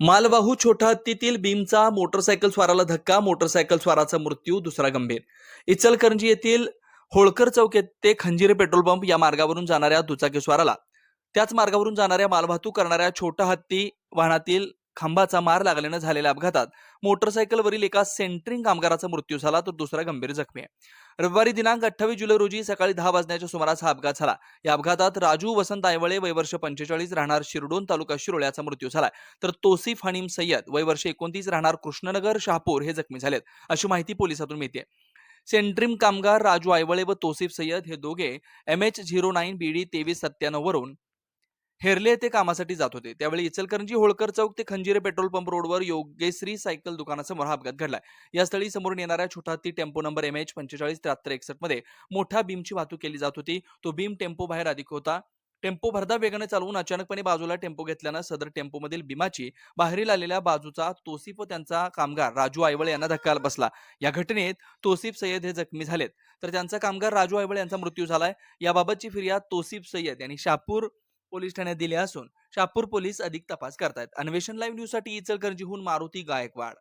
मालवाहू छोटा हत्तीतील भीमचा मोटरसायकल स्वाराला धक्का मोटरसायकल स्वाराचा मृत्यू दुसरा गंभीर. इचलकरंजी येथील होळकर चौक ते खंजिरे पेट्रोल पंप या मार्गावरून जाणाऱ्या दुचाकी स्वाराला. त्याच मार्गावरून जाणाऱ्या मालवाहतूक करणाऱ्या छोटा हत्ती वाहनातील खांबाचा मार लागल्यानं झालेल्या अपघातात मोटरसायकलवरील एका सेंटरिंग कामगाराचा मृत्यू झाला तर दुसरा गंभीर जखमी आहे. रविवारी दिनांक अठ्ठावीस जुलै रोजी सकाळी दहा वाजण्याच्या सुमारास हा अपघात झाला. या अपघातात राजू वसंत आयवळे वयवर्ष पंचेचाळीस राहणार शिरडोन तालुका शिरोळ्याचा मृत्यू झाला तर तोसिफ हनीम सय्यद वयवर्ष एकोणतीस राहणार कृष्णनगर शहापूर हे जखमी झालेत अशी माहिती पोलिसातून मिळते सेंट्रिम कामगार राजू आयवळे व तोसिफ सय्यद हे दोघे M H zero nine B D तेवीस सत्त्याण्णव वरून हेरले येथे कामासाठी जात होते. त्यावेळी इचलकरंजी होळकर चौक ते खंजिरे पेट्रोल पंप रोडवर योगेश्री सायकल दुकानासमोर हा अपघात घडला. या स्थळी समोरून येणाऱ्या छोटा ती टेम्पो नंबर एम एच पंचेचाळीस त्र्याहत्तर एकसष्टमध्ये मोठ्या भीमची वाहतूक केली जात होती. तो भीम टेम्पो बाहेर अधिक होता. टेम्पो भरदा वेगाने चालवून अचानकपणे बाजूला टेम्पो घेतल्यानं सदर टेम्पोमधील भीमाची बाहेरील आलेल्या बाजूचा तोसिफ व त्यांचा कामगार राजू आयवळ यांना धक्का बसला. या घटनेत तोसिफ सय्यद हे जखमी झालेत. तर त्यांचा कामगार राजू आयवळ यांचा मृत्यू झालाय. याबाबतची फिर्याद तोसिफ सय्यद यांनी शापूर पोलीस ठाण्यात दिले असून शापूर पोलीस अधिक तपास करतायत. अन्वेषण लाईव्ह न्यूजसाठी इचलकरंजीहून मारुती गायकवाड.